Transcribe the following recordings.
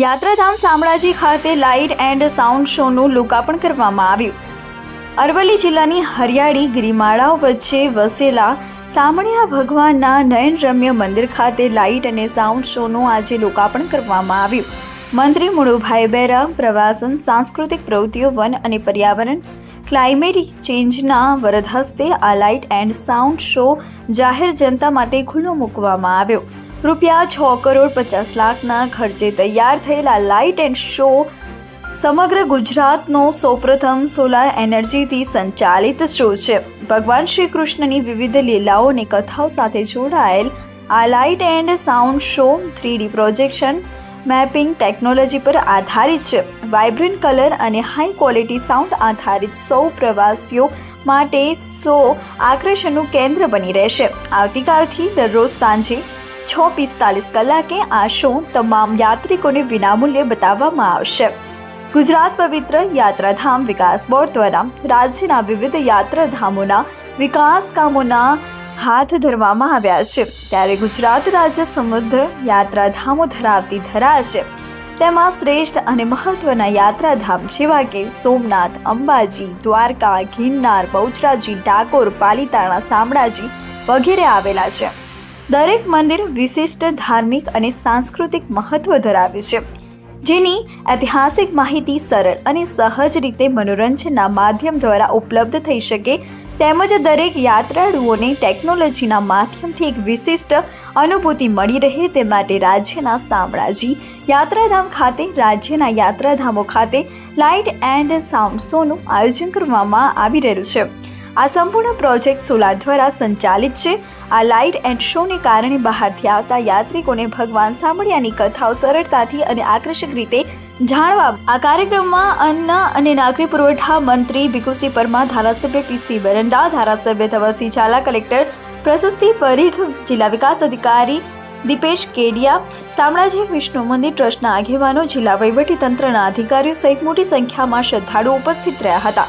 યાત્રાધામ શામળાજી ખાતે light and sound શોનું લોકાર્પણ કરવામાં આવ્યું. અરવલ્લી જિલ્લાની હરિયાળી ગિરિમાળાઓ વચ્ચે વસેલા સામણિયા ભગવાનના નયનરમ્ય મંદિર ખાતે લાઇટ અને સાઉન્ડ શોનું આજે લોકાર્પણ કરવામાં આવ્યું. મંત્રી મુળુભાઈ બેરા પ્રવાસન, સાંસ્કૃતિક પ્રવૃત્તિઓ, વન અને પર્યાવરણ, ક્લાઇમેટ ચેન્જના વરદ હસ્તે આ લાઇટ એન્ડ સાઉન્ડ શો જાહેર જનતા માટે ખુલ્લો મૂકવામાં આવ્યો. રૂપિયા છ કરોડ પચાસ લાખના ખર્ચે તૈયાર થયેલા લાઇટ એન્ડ શો સમગ્ર ગુજરાતનો સૌપ્રથમ સોલાર એનર્જીથી સંચાલિત શો છે. ભગવાન શ્રી કૃષ્ણની વિવિધ લીલાઓ અને કથાઓ સાથે જોડાયેલ આ light and sound show three D projection mapping technology પર આધારિત છે. વાઇબ્રન્ટ કલર અને હાઈ ક્વોલિટી સાઉન્ડ આધારિત સૌ પ્રવાસીઓ માટે સો આકર્ષણનું કેન્દ્ર બની રહેશે. આવતીકાલથી દરરોજ સાંજે છ પિસ્તાલીસ કલાકે આ શો તમામ યાત્રિકોને વિનામૂલ્યે બતાવવામાં આવશે. ગુજરાત પવિત્ર યાત્રાધામ વિકાસ બોર્ડ દ્વારા રાજ્યના વિવિધ યાત્રાધામોના વિકાસ કામોના હાથ ધરવામાં આવ્યા છે. ત્યારે ગુજરાત રાજ્ય સમૃદ્ધ યાત્રાધામો ધરાવતી ધરા છે તેમાં શ્રેષ્ઠ અને મહત્વના યાત્રાધામ જેવા કે સોમનાથ, અંબાજી, દ્વારકા, ગિરનાર, બહુચરાજી ડાકોર પાલીતાણા, શામળાજી વગેરે આવેલા છે. દરેક મંદિર વિશિષ્ટ ધાર્મિક અને સાંસ્કૃતિક મહત્વ ધરાવે છે. જેની ઐતિહાસિક માહિતી સરળ અને સહજ રીતે મનોરંજનના માધ્યમ દ્વારા ઉપલબ્ધ થઈ શકે, તેમજ દરેક યાત્રાળુઓને ટેકનોલોજીના માધ્યમથી એક વિશિષ્ટ અનુભૂતિ મળી રહે તે માટે રાજ્યના શામળાજી યાત્રાધામ ખાતે, રાજ્યના યાત્રાધામો ખાતે લાઇટ એન્ડ સાઉન્ડ શોનું આયોજન કરવામાં આવી રહ્યું છે. આ સંપૂર્ણ પ્રોજેક્ટ સોલાર દ્વારા સંચાલિત છે. આ લાઇટ એન્ડ શોને કારણે બહારથી આવતા યાત્રિકોને ભગવાન સાંભળ્યાની કથાઓ સરળતાથી અને આકર્ષક રીતે જાણવા આ કાર્યક્રમમાં અન્ન અને નાગરિક પુરવઠા મંત્રી ભીખુસિંહ પરમાર, ધારાસભ્ય પીસી બરંડા, ધારાસભ્ય ધવલસિંહ ઝાલા, કલેક્ટર પ્રશસ્તિ પરીખ જિલ્લા વિકાસ અધિકારી દીપેશ કેડિયા, શામળાજી વિષ્ણુ મંદિર ટ્રસ્ટના આગેવાનો, જિલ્લા વહીવટી તંત્રના અધિકારીઓ સહિત મોટી સંખ્યામાં શ્રદ્ધાળુઓ ઉપસ્થિત રહ્યા હતા.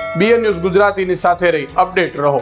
બીએન ન્યૂઝ ગુજરાતીની સાથે રહી અપડેટ રહો